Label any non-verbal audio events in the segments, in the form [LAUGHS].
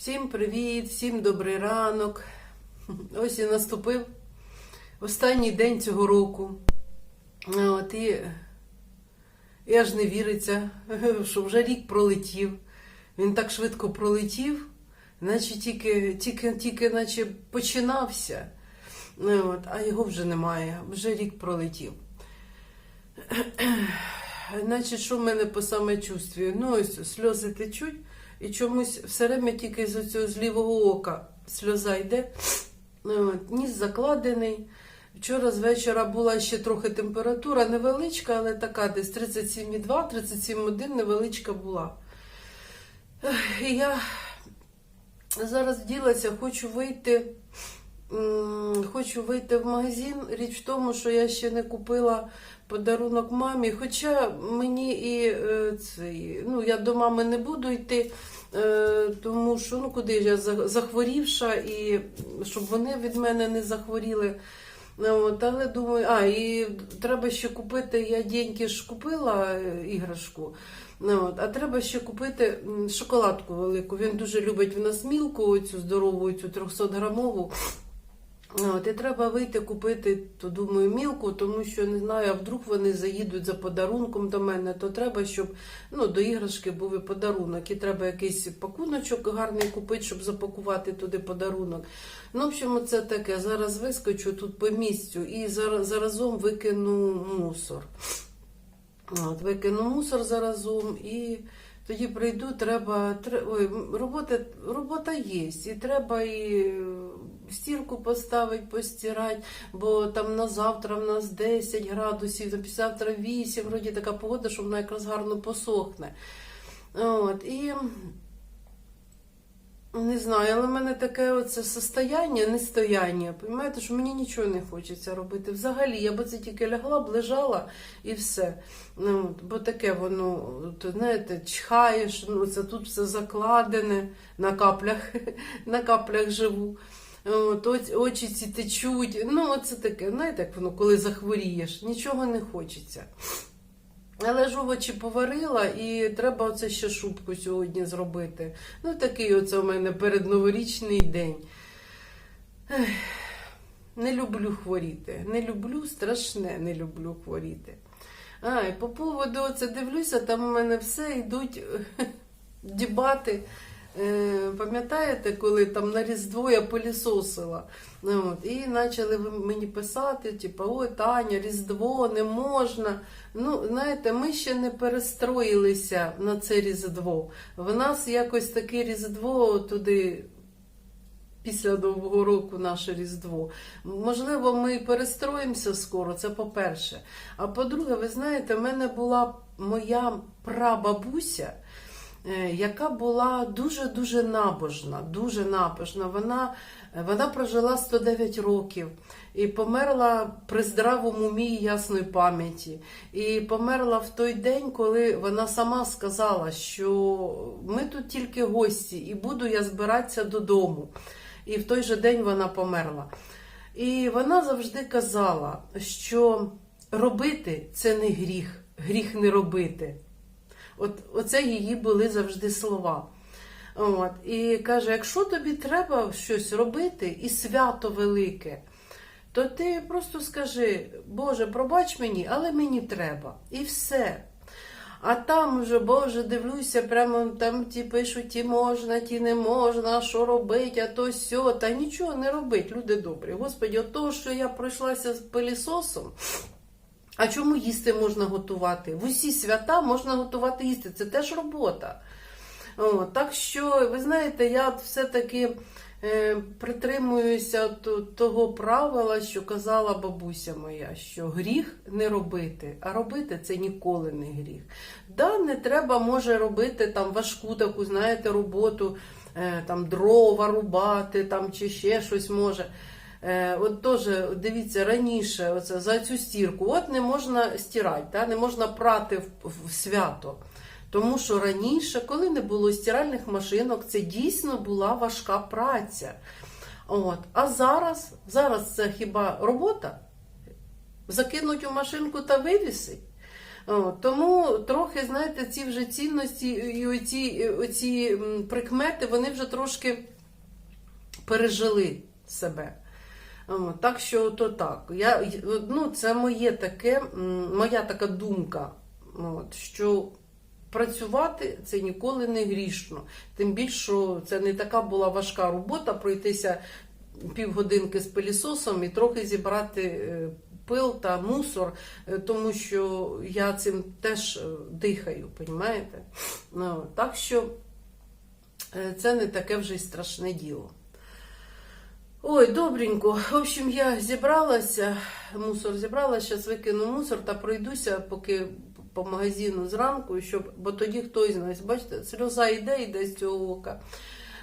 Всім привіт, всім добрий ранок. [LAUGHS] Ось і наступив останній день цього року. От, і, і аж не віриться, [LAUGHS] що вже рік пролетів. Він так швидко пролетів, наче тільки, тільки, тільки наче починався. От, а його вже немає, вже рік пролетів. [CLEARS THROAT] Значить, що в мене по самочувствію? Ну, ось сльози течуть, і чомусь все время тільки з цього з лівого ока сльоза йде. Ніс закладений. Вчора з вечора була ще трохи температура невеличка, але така десь 37,2, 37,1 невеличка була. І я зараз вділася, хочу вийти. Хочу вийти в магазин. Річ в тому, що я ще не купила подарунок мамі. Хоча мені і е, цей, ну, я до мами не буду йти, е, тому що ну куди я захворівша, і щоб вони від мене не захворіли. От, але думаю, а, і треба ще купити, я деньги ж купила е, іграшку. От, а треба ще купити шоколадку велику. Він дуже любить в нас мілку, цю здорову, цю 300 грамову. От, і треба вийти купити, то думаю, мілку, тому що не знаю, а вдруг вони заїдуть за подарунком до мене, то треба, щоб ну, до іграшки був і подарунок. І треба якийсь пакуночок гарний купити, щоб запакувати туди подарунок. Ну, в общем, це таке. Зараз вискочу тут по місцю і зара- заразом викину мусор. От, викину мусор заразом і тоді прийду, треба. тре- Ой, робота, робота є, і треба і е, стірку поставити, постирати, бо там на завтра в нас 10 градусів, на післязавтра 8, вроді така погода, що вона якраз гарно посохне. От, і не знаю, але в мене таке оце состояння, нестояння. Понимаєте, що мені нічого не хочеться робити. Взагалі, я би це тільки лягла б, лежала і все. Ну, бо таке воно, от, знаєте, чхаєш, ну, це тут все закладене на каплях, [LAUGHS] на каплях живу. От, очі ці течуть. Ну, оце таке, знаєте, як воно, коли захворієш, нічого не хочеться. Але ж овочі поварила і треба оце ще шубку сьогодні зробити. Ну, такий оце у мене передноворічний день. Ех, не люблю хворіти. Не люблю, страшне, не люблю хворіти. А, і по поводу оце дивлюся, там у мене все йдуть дебати. Е, Пам'ятаєте, коли там на Різдво я пилісосила? Ну, от, і почали мені писати, типу, ой, Таня, Різдво не можна. Ну, знаєте, ми ще не перестроїлися на це Різдво. В нас якось таке Різдво туди. Після Нового року наше Різдво. Можливо, ми перестроїмося скоро, це по-перше. А по-друге, ви знаєте, в мене була моя прабабуся, е, яка була дуже-дуже набожна, дуже набожна. Вона, вона прожила 109 років і померла при здравому умі і ясної пам'яті. І померла в той день, коли вона сама сказала, що ми тут тільки гості, і буду я збиратися додому. І в той же день вона померла. І вона завжди казала, що робити це не гріх, гріх не робити. От, Оце її були завжди слова. От, і каже: якщо тобі треба щось робити і свято велике, то ти просто скажи, Боже, пробач мені, але мені треба. І все. А там вже, Боже, дивлюся, прямо там ті пишуть, ті можна, ті не можна, а що робить, а то сьо. Та нічого не робить, люди добрі. Господі, от того, що я пройшлася з пилісосом, а чому їсти можна готувати? В усі свята можна готувати їсти. Це теж робота. О, так що, ви знаєте, я все-таки е, притримуюся то- того правила, що казала бабуся моя, що гріх не робити, а робити це ніколи не гріх. Да, не треба може робити там важку таку, знаєте, роботу, е, там дрова рубати, там чи ще щось може. Е, От теж дивіться раніше, оце за цю стірку. От не можна стирати, та, не можна прати в, в свято. Тому що раніше, коли не було стиральних машинок, це дійсно була важка праця. От. А зараз, зараз це хіба робота? Закинуть у машинку та вивісить. Тому трохи, знаєте, ці вже цінності і оці, оці прикмети, вони вже трошки пережили себе. Так що то так. Я, ну, це моє таке, моя така думка, от, що працювати це ніколи не грішно. Тим більше, це не така була важка робота пройтися півгодинки з пилісосом і трохи зібрати е, пил та мусор, е, тому що я цим теж е, дихаю, понімаєте? Ну, так що це не таке вже й страшне діло. Ой, добренько. В общем, я зібралася, мусор зібрала, зараз викину мусор та пройдуся, поки по магазину зранку, щоб, бо тоді хтось знає, бачите, сльоза йде, йде з цього ока.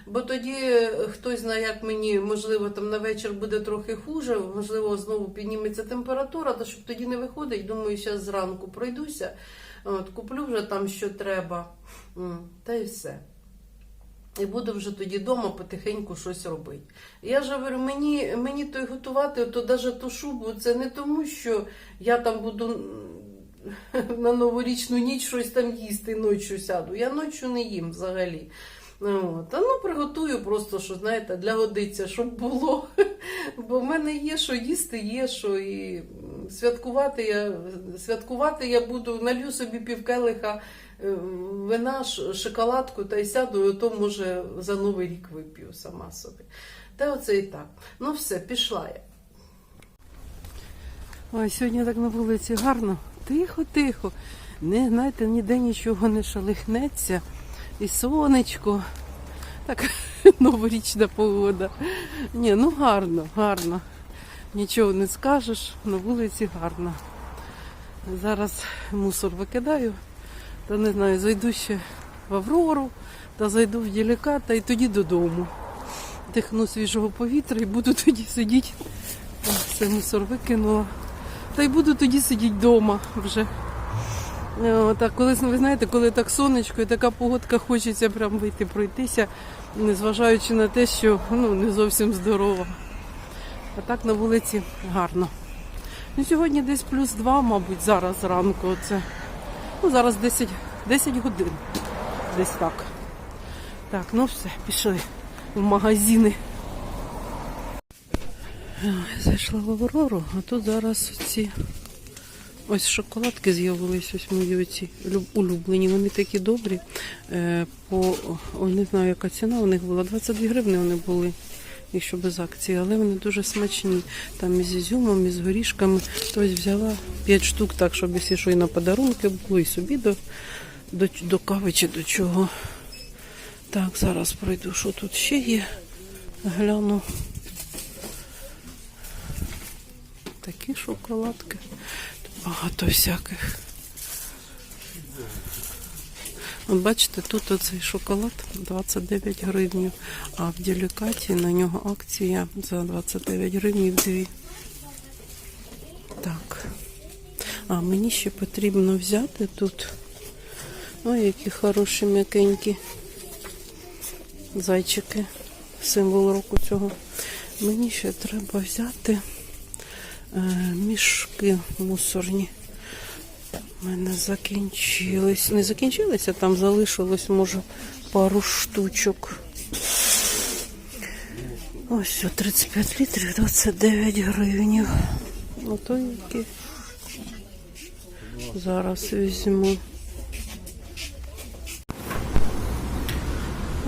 Бо тоді е, хтось знає, як мені, можливо, там на вечір буде трохи хуже, можливо, знову підніметься температура, то щоб тоді не виходить, думаю, зараз зранку пройдуся, от, куплю вже там, що треба, та й все. І буду вже тоді вдома потихеньку щось робити. Я ж говорю, мені, мені той готувати, то навіть ту шубу, це не тому, що я там буду [LAUGHS] на новорічну ніч щось там їсти, ночі сяду. Я ночі не їм взагалі. Ну, От. А ну приготую просто, що знаєте, для годиться, щоб було. [LAUGHS] Бо в мене є що їсти, є що і святкувати я, святкувати я буду, налью собі півкелиха вина, шоколадку та й сяду, і то може за новий рік вип'ю сама собі. Та оце і так. Ну все, пішла я. Ой, сьогодні так на вулиці гарно. Тихо, тихо. Не, знаєте, ніде нічого не шалихнеться. І сонечко. Так, [LAUGHS] новорічна погода. Ні, ну гарно, гарно. Нічого не скажеш, на вулиці гарно. Зараз мусор викидаю, та не знаю, зайду ще в Аврору, та зайду в Діліка, та й тоді додому. Дихну свіжого повітря і буду [LAUGHS] тоді сидіти. Все мусор викинула. Та й буду тоді сидіти вдома вже. Е, Так, коли ви знаєте, коли так сонечко і така погодка, хочеться прям вийти пройтися, незважаючи на те, що ну, не зовсім здорово. А так на вулиці гарно. Ну, сьогодні десь плюс 2, мабуть, зараз зранку. Оце. Ну, зараз 10, 10 годин. Десь так. Так, ну все, пішли в магазини. Зайшла в Аврору, а тут зараз ці ось шоколадки з'явились, ось мої оці люб- улюблені. Вони такі добрі. Е, по, о, не знаю, яка ціна у них була. 22 гривни вони були, якщо без акції, але вони дуже смачні. Там із ізюмом, із горішками. Тобто взяла 5 штук, так, щоб якщо що і на подарунки було, і собі до, до, до кави чи до чого. Так, зараз пройду, що тут ще є. Гляну. Такі шоколадки. Багато всяких. От бачите, тут оцей шоколад 29 гривень, а в делікаті на нього акція за 29 гривень дві. Так. А мені ще потрібно взяти тут. Ой, які хороші м'якенькі зайчики. Символ року цього. Мені ще треба взяти е, мішки мусорні. У мене закінчились. Не закінчилися, там залишилось, може, пару штучок. Ось 35 літрів, 29 гривень. Ото які. Зараз візьму.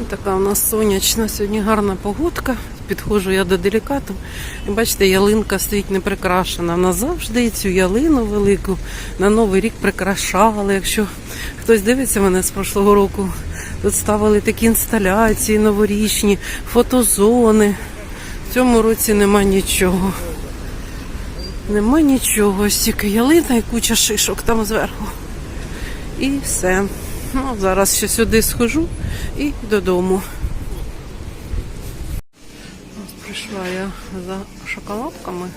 Ось така у нас сонячна сьогодні гарна погодка. Підходжу я до делікату. І бачите, ялинка стоїть не прикрашена. Вона цю ялину велику на Новий рік прикрашали. Якщо хтось дивиться мене з прошлого року, тут ставили такі інсталяції новорічні, фотозони. В цьому році нема нічого. Нема нічого, ось тільки ялина і куча шишок там зверху. І все. Ну, зараз ще сюди схожу і додому. Прийшла я за шоколадками.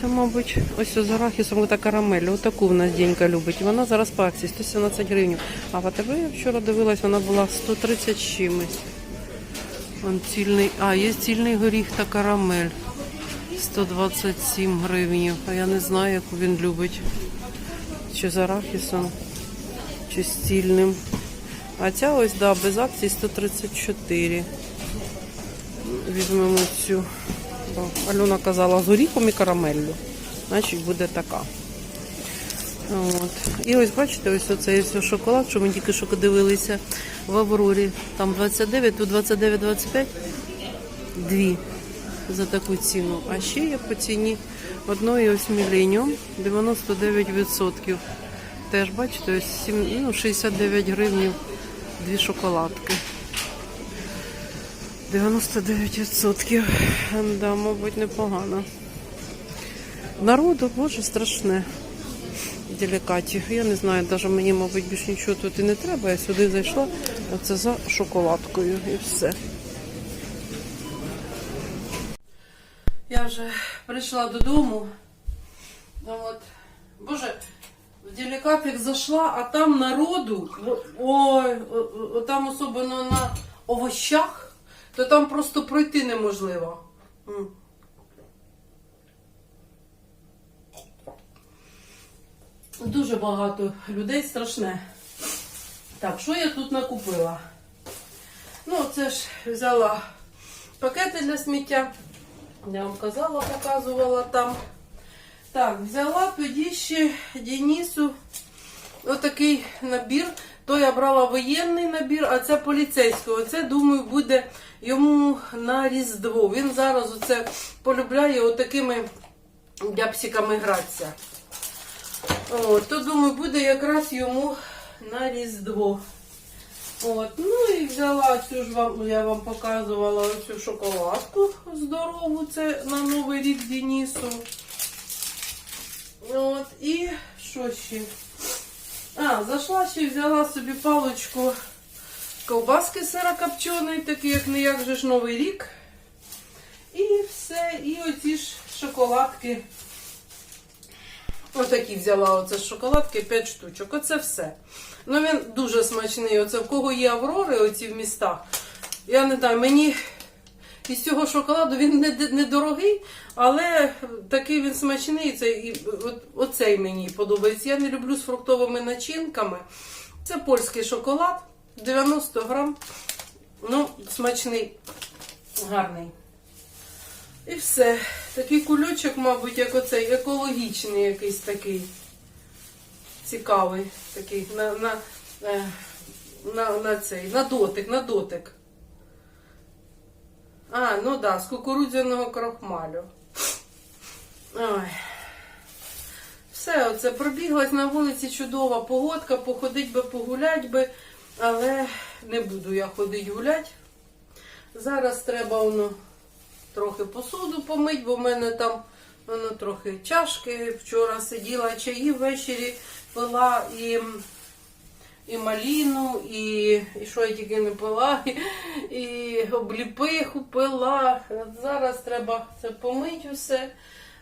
Це, мабуть, ось з арахісом та карамель. Отаку в нас Дінька любить. Вона зараз по акції 117 гривень. А в АТБ я вчора дивилась, вона була 130 чимось. Вон цільний, а, є цільний горіх та карамель. 127 гривень. А я не знаю, яку він любить. чи з арахісом, чи з цільним. А ця ось, да, без акцій 134. Візьмемо цю. Альона казала з горіхом і карамеллю. Значить буде така. От. І ось бачите, ось оцей ось шоколад, що ми тільки що дивилися в Аврорі. Там 29, тут 29-25. Дві за таку ціну. А ще є по ціні одної ось Millennium 99%. Теж бачите, ось 7, ну, 69 гривнів дві шоколадки. 99%. Да, мабуть, непогано. Народу, боже, страшне. Делікатів. Я не знаю, навіть мені, мабуть, більше нічого тут і не треба. Я сюди зайшла, а це за шоколадкою і все. Я вже прийшла додому. От. Боже, в делікатик зайшла, а там народу, ой, там особливо на овощах, то там просто пройти неможливо. Дуже багато людей страшне. Так, що я тут накупила? Ну, це ж взяла пакети для сміття. Я вам казала, показувала там. Так, взяла тоді ще Денису отакий набір. То я брала воєнний набір, а це поліцейський. Оце, думаю, буде йому на Різдво. Він зараз оце полюбляє отакими дяпсиками гратися. О, то думаю, буде якраз йому на Різдво. От, ну і взяла цю ж вам, я вам показувала цю шоколадку здорову, це на Новий рік Денісу. От, і що ще? А, зайшла ще взяла собі паличку ковбаски сирокопченої, такі як не як же ж Новий рік. І все, і оці ж шоколадки. Отакі взяла оце з шоколадки 5 штучок. Оце все. Ну він дуже смачний. Оце в кого є аврори, оці в містах. Я не знаю, мені із цього шоколаду він не, не дорогий, але такий він смачний. Це, і, от, оцей мені подобається. Я не люблю з фруктовими начинками. Це польський шоколад, 90 грам. Ну, смачний, гарний. І все. Такий кульочок, мабуть, як оцей, екологічний якийсь такий. Цікавий. Такий на, на, е, на, на цей, на дотик, на дотик. А, ну да, з кукурудзяного крохмалю. Ой. Все, оце пробіглась на вулиці чудова погодка, походить би, погулять би, але не буду я ходити гулять. Зараз треба воно трохи посуду помить, бо в мене там воно трохи чашки. Вчора сиділа чаї ввечері пила і, і маліну, і, і що я тільки не пила, [LAUGHS] і, і обліпиху пила. Зараз треба це помить усе,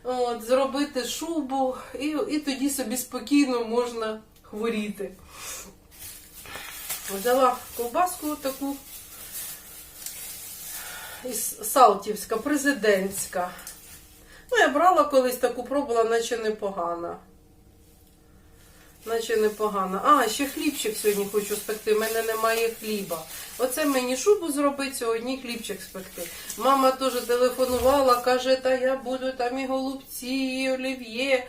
от, зробити шубу, і, і тоді собі спокійно можна хворіти. Взяла ковбаску таку із Салтівська, президентська. Ну, я брала колись таку, пробувала, наче непогана. Наче непогана. А, ще хлібчик сьогодні хочу спекти. У мене немає хліба. Оце мені шубу зробити, сьогодні хлібчик спекти. Мама теж телефонувала, каже, та я буду там і голубці, і олів'є.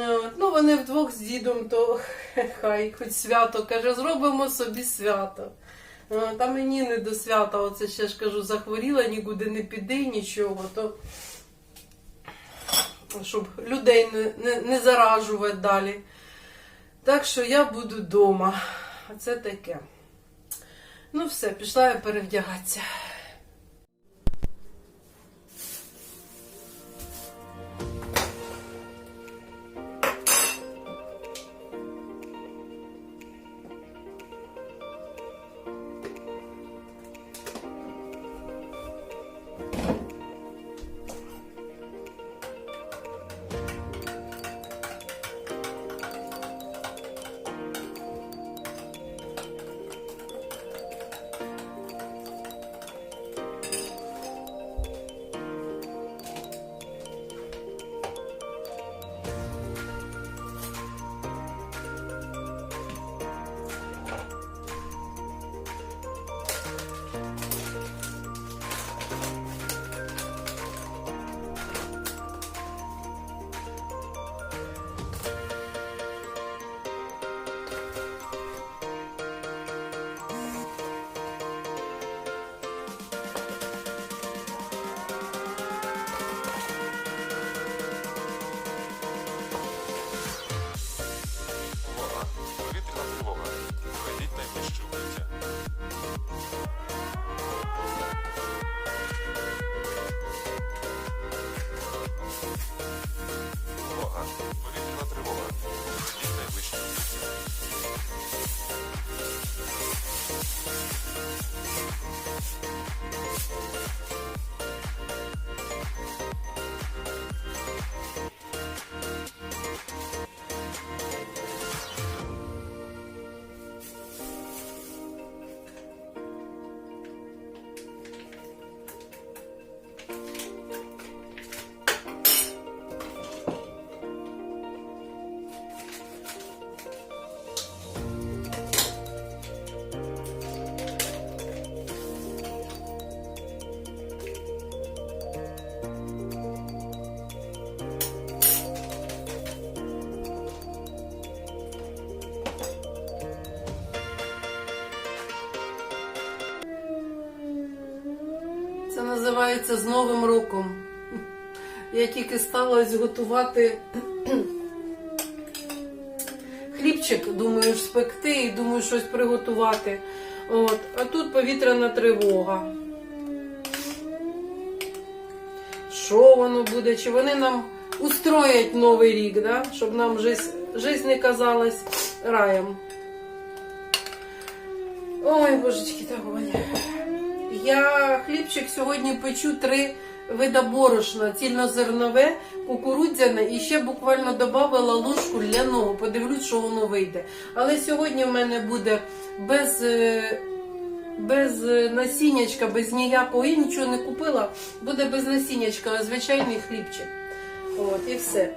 Е, Ну, вони вдвох з дідом, то [LAUGHS] хай хоч свято. Каже, зробимо собі свято. Е, Та мені не до свята, оце ще ж кажу, захворіла, нікуди не піди, нічого, то щоб людей не, не, не заражувати далі. Так що я буду вдома. А це таке. Ну все, пішла я перевдягатися. Називається з Новим роком. Я тільки стала готувати хлібчик, думаю, спекти і думаю, щось приготувати. От. А тут повітряна тривога. Що воно буде? Чи вони нам устроять новий рік, да? щоб нам жизнь не казалась раєм. Ой, божечки, та гоня. Я хлібчик сьогодні печу три вида борошна: цільнозернове, кукурудзяне і ще буквально додавала ложку ляного. Подивлюсь, що воно вийде. Але сьогодні в мене буде без, е, без насіннячка, без ніякого. Я нічого не купила. Буде без насіннячка, а звичайний хлібчик. От, і все.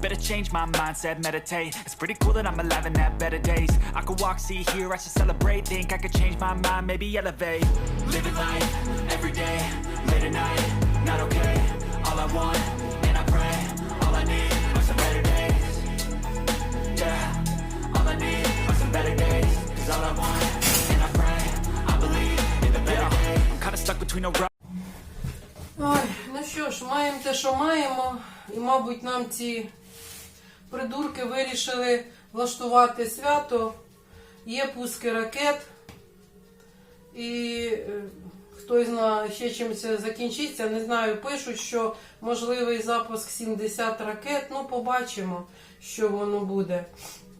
Better change my mindset, meditate. It's pretty cool that I'm alive and have better days. I could walk, see, hear, I should celebrate. Think I could change my mind, maybe elevate. Living life every day, late at night, not okay. All I want, and I pray, all I need are some better days. Yeah, all I need are some better days. Cause all I want, and I pray, I believe in the better days. I'm kinda stuck between a rock. Ой, ну що ж, маємо те, що маємо, і, мабуть, нам ці придурки вирішили влаштувати свято. Є пуски ракет, і е, хтось знає ще чим це закінчиться. Не знаю, пишуть, що можливий запуск 70 ракет. Ну, побачимо, що воно буде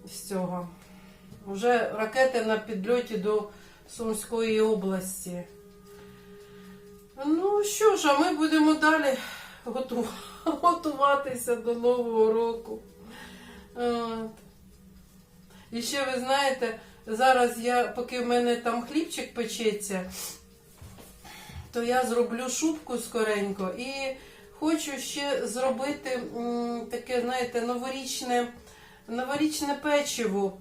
з цього. Вже ракети на підльоті до Сумської області. Ну що ж, а ми будемо далі [LAUGHS] готуватися до Нового року. От. І ще ви знаєте, зараз я, поки в мене там хлібчик печеться, то я зроблю шубку скоренько і хочу ще зробити таке, знаєте, новорічне, новорічне печиво.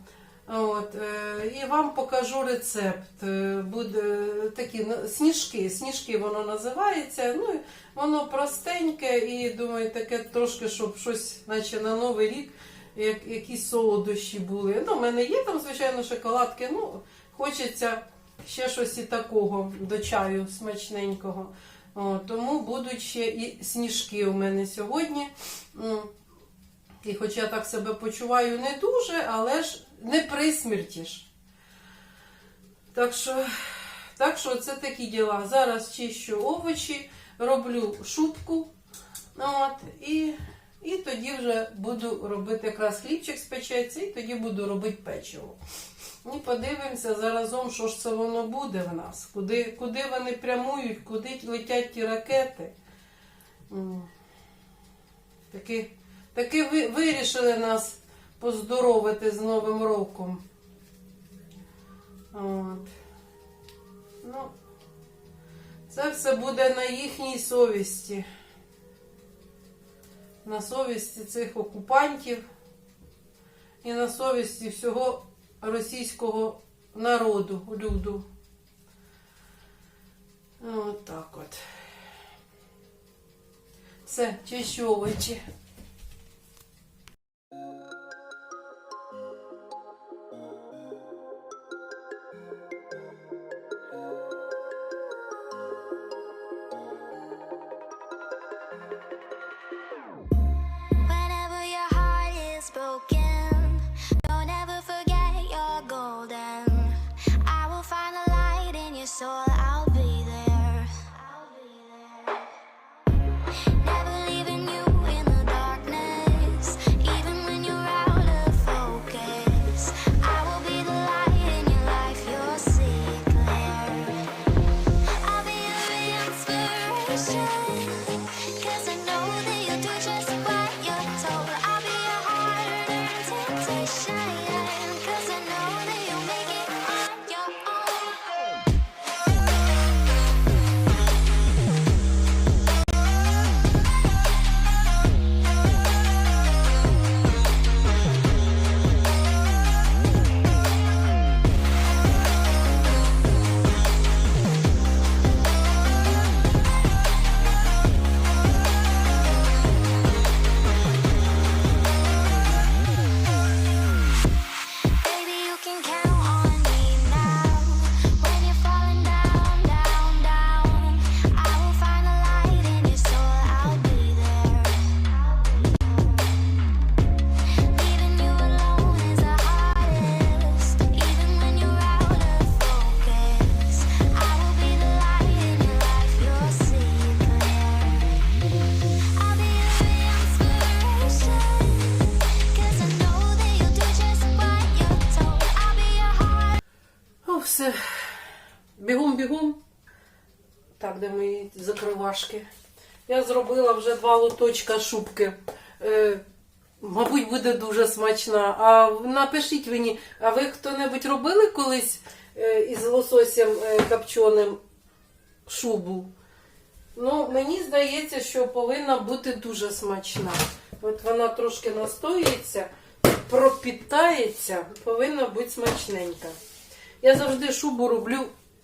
От, е, і вам покажу рецепт. Е, Буде такі сніжки. Сніжки воно називається. Ну, воно простеньке і думаю, таке трошки, щоб щось, наче на Новий рік, як, якісь солодощі були. Ну, в мене є там, звичайно, шоколадки. Ну, хочеться ще щось і такого до чаю смачненького. О, тому будуть ще і сніжки у мене сьогодні. І хоч я так себе почуваю не дуже, але ж не при смерті ж. Так що, так що це такі діла. Зараз чищу овочі, роблю шубку. От, і, і тоді вже буду робити якраз хлібчик спечеться, і тоді буду робити печиво. І подивимося заразом, що ж це воно буде в нас, куди, куди вони прямують, куди летять ті ракети. Таки, таки ви, вирішили нас поздоровити з Новим роком. От. Ну, це все буде на їхній совісті. На совісті цих окупантів і на совісті всього російського народу, люду. От так от. Все, чищу овочі. Так, де мої закривашки. Я зробила вже два лоточка шубки. Е, мабуть, буде дуже смачна. А напишіть мені, а ви хто-небудь робили колись е, із лососем е, копченим шубу? Ну, мені здається, що повинна бути дуже смачна. От вона трошки настоюється, пропітається, повинна бути смачненька. Я завжди шубу роблю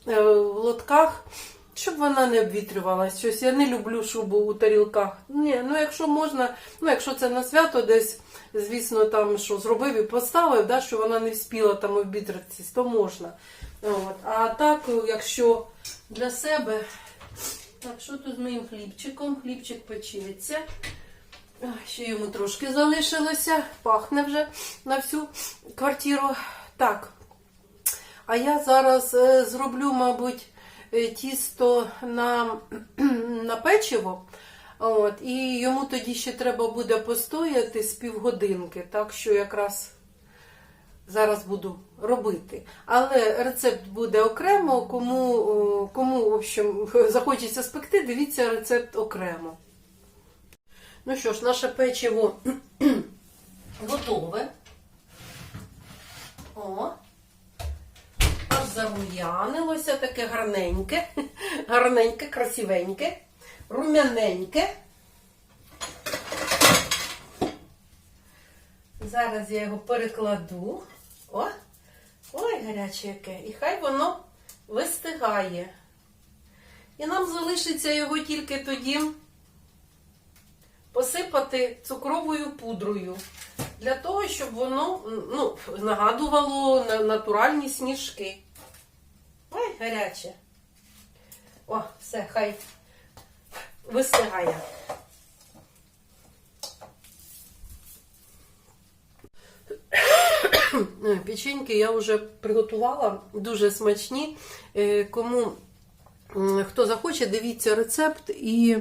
е, в лотках, щоб вона не обвітрювалась. Щось я не люблю шубу у тарілках. Ні, ну якщо можна, ну якщо це на свято десь, звісно, там що зробив і поставив, да, що вона не вспіла там обвітритись, то можна. От. А так, якщо для себе. Так, що тут з моїм хлібчиком? Хлібчик печеться. Ще йому трошки залишилося. Пахне вже на всю квартиру. Так. А я зараз е, зроблю, мабуть, тісто на, [CLEARS THROAT] на печиво. От, і йому тоді ще треба буде постояти з півгодинки. Так що якраз зараз буду робити. Але рецепт буде окремо. Кому, кому в общем, [LAUGHS] захочеться спекти, дивіться рецепт окремо. Ну що ж, наше печиво [CLEARS THROAT] готове. О, зарум'янилося, таке гарненьке, гарненьке, красивеньке, рум'яненьке. Зараз я його перекладу. О! Ой, гаряче яке. І хай воно вистигає. І нам залишиться його тільки тоді посипати цукровою пудрою. Для того, щоб воно ну, нагадувало на- натуральні сніжки. Ой, гаряче. О, все, хай вистигає. Е, Печеньки я вже приготувала, дуже смачні. Е, Кому хто захоче, дивіться рецепт і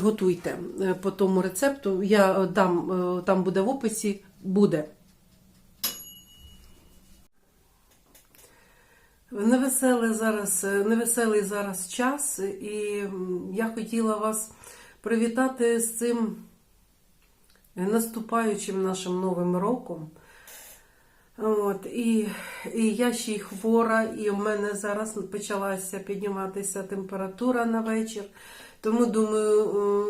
готуйте е, по тому рецепту. Я дам, там буде в описі, буде. Невеселий зараз, е, невеселий зараз час, і я хотіла вас привітати з цим наступаючим нашим новим роком. От, і, і я ще й хвора, і в мене зараз почалася підніматися температура на вечір. Тому думаю,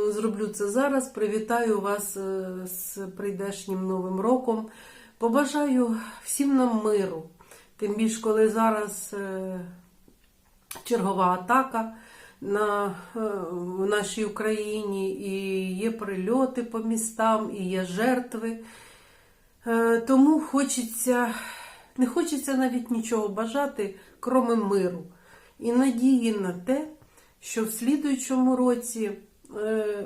е, зроблю це зараз. Привітаю вас е, з прийдешнім новим роком. Побажаю всім нам миру. Тим більше, коли зараз е, чергова атака на е, в нашій Україні, і є прильоти по містам, і є жертви. Е, Тому хочеться, не хочеться навіть нічого бажати, кроме миру. І надії на те, що в слідуючому році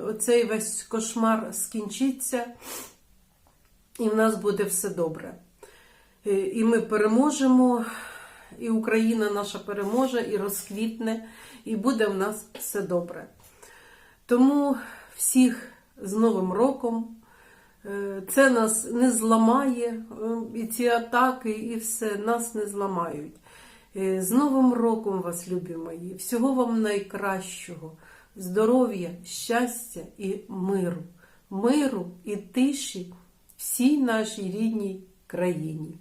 оцей весь кошмар скінчиться, і в нас буде все добре. Е, І ми переможемо, і Україна наша переможе, і розквітне, і буде в нас все добре. Тому всіх з Новим роком. Е, Це нас не зламає, е, і ці атаки, і все нас не зламають. З Новим роком вас, любі мої! Всього вам найкращого, здоров'я, щастя і миру, миру і тиші всій нашій рідній країні.